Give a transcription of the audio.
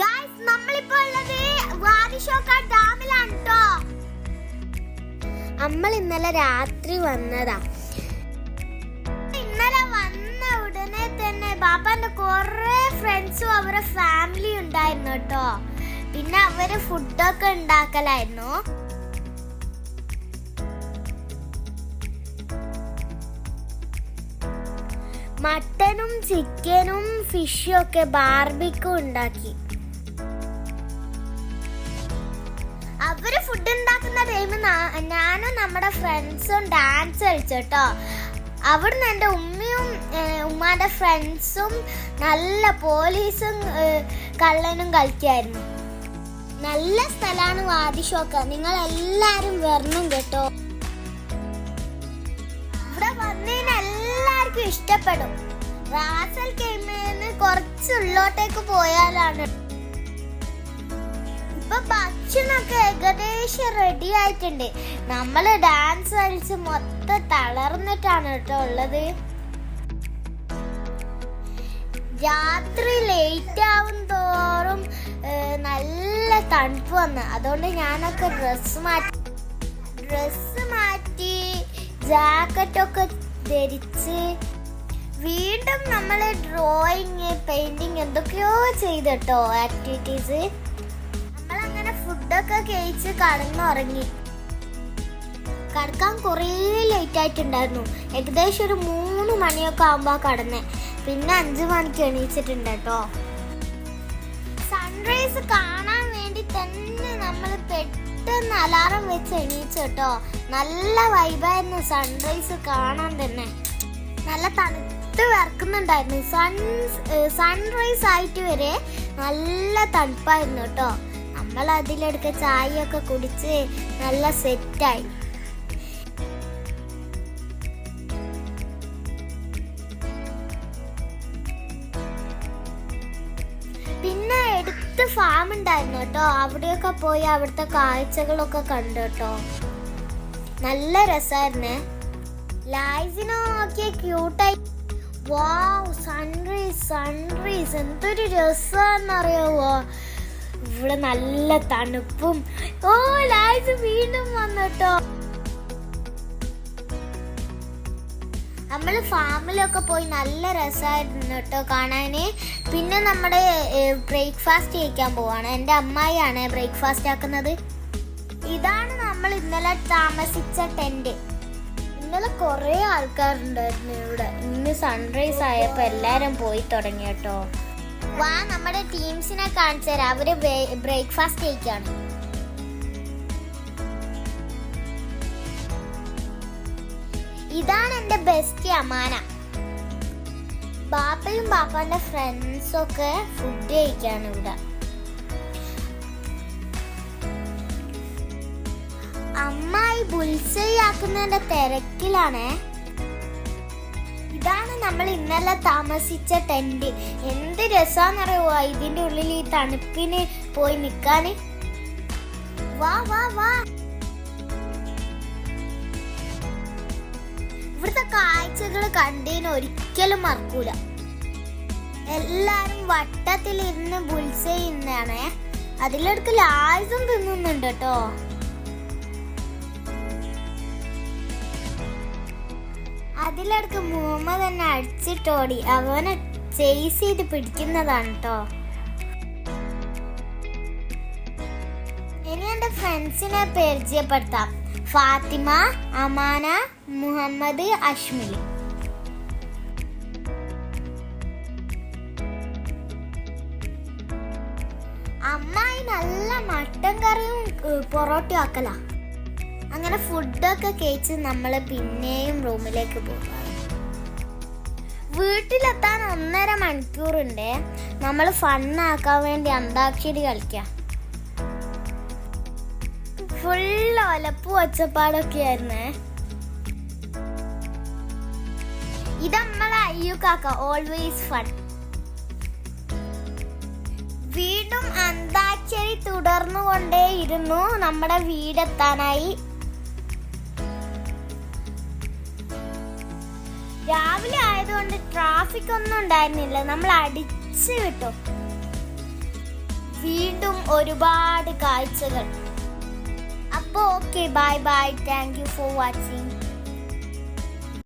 Guys നമ്മളിപ്പോ ഉള്ളത് വാദിഷോക്ക ഡാമിലാണ് കേട്ടോ നമ്മൾ ഇന്നലെ രാത്രി വന്നതാ. ഇന്നലെ വന്ന ഉടനെ തന്നെ ബാപ്പാന്റെ കുറെ ഫ്രണ്ട്സും അവരെ ഫാമിലി ഉണ്ടായിരുന്നു കേട്ടോ പിന്നെ അവർ ഫുഡൊക്കെ ഉണ്ടാക്കലായിരുന്നു. മട്ടനും ചിക്കനും ഫിഷും ഒക്കെ ബാർബിക്കും ഉണ്ടാക്കി. അവർ ഫുഡ് ഉണ്ടാക്കുന്ന ടൈമിൽ ഞാനും നമ്മുടെ ഫ്രണ്ട്സും ഡാൻസ് കളിച്ചോട്ടോ അവിടുന്ന് എന്റെ ഉമ്മയും ഉമ്മാന്റെ ഫ്രണ്ട്സും നല്ല പോലീസും കള്ളനും കളിക്കായിരുന്നു നല്ല സ്ഥലമാണ് വാദിഷോക്ക നിങ്ങൾ എല്ലാവരും വരണം കേട്ടോ. ഇവിടെ വന്നതിന് എല്ലാവർക്കും ഇഷ്ടപ്പെടും. റാസൽ കെയ്മേന്ന് കുറച്ച് ഉള്ളോട്ടേക്ക് പോയാലാണ്. ഇപ്പൊ ഭക്ഷണമൊക്കെ ഏകദേശം റെഡി ആയിട്ടുണ്ട്. നമ്മൾ ഡാൻസ് കളിച്ച് മൊത്തം തളർന്നിട്ടാണ് കേട്ടോ ഉള്ളത്. രാത്രി ലേറ്റ് ആവും തോറും നല്ല തണുപ്പ് വന്ന്. അതുകൊണ്ട് ഞാനൊക്കെ ഡ്രസ്സ് മാറ്റി ഡ്രസ്സ് മാറ്റി ജാക്കറ്റൊക്കെ ധരിച്ച് വീണ്ടും നമ്മൾ ഡ്രോയിങ് പെയിന്റിങ് എന്തൊക്കെയോ ചെയ്തിട്ടോ ആക്ടിവിറ്റീസ് ഫുഡൊക്കെ കഴിച്ച് കടന്നുറങ്ങി. കടക്കാൻ കുറേ ലേറ്റ് ആയിട്ടുണ്ടായിരുന്നു ഏകദേശം ഒരു മൂന്ന് മണിയൊക്കെ ആകുമ്പോൾ കടന്നെ. പിന്നെ അഞ്ച് മണിക്ക് എണീച്ചിട്ടുണ്ട് കേട്ടോ. സൺറൈസ് കാണാൻ വേണ്ടി തന്നെ നമ്മൾ പെട്ടെന്ന് അലാറം വെച്ച് എണീച്ചു കേട്ടോ. നല്ല വൈബായിരുന്നു സൺറൈസ് കാണാൻ തന്നെ. നല്ല തണുത്ത് വിറക്കുന്നുണ്ടായിരുന്നു. സൺ സൺറൈസ് ആയിട്ട് വരെ നല്ല തണുപ്പായിരുന്നു കേട്ടോ. നമ്മൾ അതിലെടുക്ക ചായയൊക്കെ കുടിച്ച് നല്ല സെറ്റായി. പിന്നെ എടുത്ത് ഫാം ഉണ്ടായിരുന്നു കേട്ടോ. അവിടെയൊക്കെ പോയി അവിടുത്തെ കാഴ്ചകളൊക്കെ കണ്ടു കേട്ടോ. നല്ല രസമായിരുന്നേ. നോക്കിയ ക്യൂട്ടായി വാവ് സൺറൈസ് സൺറൈസ് എന്തൊരു രസമാണെന്നറിയാവോ? ഇവിടെ നല്ല തണുപ്പും. ഓ ലൈസ് വീണ്ടും വന്നിട്ടോ. നമ്മൾ ഫാമിലൊക്കെ പോയി നല്ല രസമായിരുന്നു കേട്ടോ കാണാന്. പിന്നെ നമ്മുടെ ബ്രേക്ക്ഫാസ്റ്റ് കഴിക്കാൻ പോവാണ്. എന്റെ അമ്മായിയാണ് ബ്രേക്ക്ഫാസ്റ്റ് ആക്കുന്നത്. ഇതാണ് നമ്മൾ ഇന്നലെ താമസിച്ച ടെന്റ്. ഇന്നലെ കുറേ ആൾക്കാരുണ്ടായിരുന്നു ഇവിടെ. ഇന്ന് സൺറൈസ് ആയപ്പോൾ എല്ലാവരും പോയി തുടങ്ങി കേട്ടോ. വാ നമ്മുടെ ടീംസിനെ കാണിച്ചു തരാം. അവർ ബ്രേക്ക്ഫാസ്റ്റ് കഴിക്കാണ്. ഇതാണ് എന്റെ ബെസ്റ്റ് അമാന. ബാപ്പയും ബാപ്പാന്റെ ഫ്രണ്ട്സും ഒക്കെ ഫുഡ് കഴിക്കാണ് ഇവിടെ. അമ്മായി ബുൽസൈ ആക്കുന്നതിന്റെ തിരക്കിലാണേ. ഇതാണ് നമ്മൾ ഇന്നലെ താമസിച്ച ടെന്റ് എന്ത് രസാന്നറിയോ ഇതിന്റെ ഉള്ളിൽ ഈ തണുപ്പിന് പോയി നിക്കാന് വാ വാ വാ. ഇവിടുത്തെ കാഴ്ചകൾ കണ്ടതിന് ഒരിക്കലും മറക്കൂല. എല്ലാരും വട്ടത്തിലിരുന്ന് ബുൾസ ചെയ്യുന്നതാണേ. അതിലെടുക്കൽ ആയുധം തിന്നുന്നുണ്ട് കേട്ടോ. അതിലെടുക്ക് മുഹമ്മദ് തന്നെ അടിച്ചിട്ടോടി. അവനെ ചേസ് ചെയ്ത് പിടിക്കുന്നതാണ് കേട്ടോ ഇനി എന്റെ ഫ്രണ്ട്സിനെ പരിചയപ്പെടുത്താം. ഫാത്തിമ അമാന മുഹമ്മദ് അഷ്മിലി അമ്മായി നല്ല മട്ടൻ കറിയും പൊറോട്ടയും ആക്കല. അങ്ങനെ ഫുഡൊക്കെ കഴിച്ച് നമ്മൾ പിന്നെയും റൂമിലേക്ക് പോകാം വീട്ടിലെത്താൻ ഒന്നര മണിക്കൂറുണ്ട്. നമ്മൾ ഫണ്ണാക്കാൻ വേണ്ടി അന്താക്ഷരി കളിക്കാം. ഫുൾ ഒലപ്പ് ഒച്ചപ്പാടൊക്കെ ആയിരുന്നേ. ഇത് നമ്മളെ അയ്യു കാക്ക ഓൾവേസ് ഫൺ വീണ്ടും അന്താക്ഷരി തുടർന്നുകൊണ്ടേയിരുന്നു നമ്മുടെ വീടെത്താനായി. രാവിലെ ആയതുകൊണ്ട് ട്രാഫിക് ഒന്നും ഉണ്ടായിരുന്നില്ല. നമ്മൾ അടിച്ച് വിട്ടു. വീണ്ടും ഒരുപാട് കാഴ്ചകൾ. അപ്പോൾ okay bye bye thank you for watching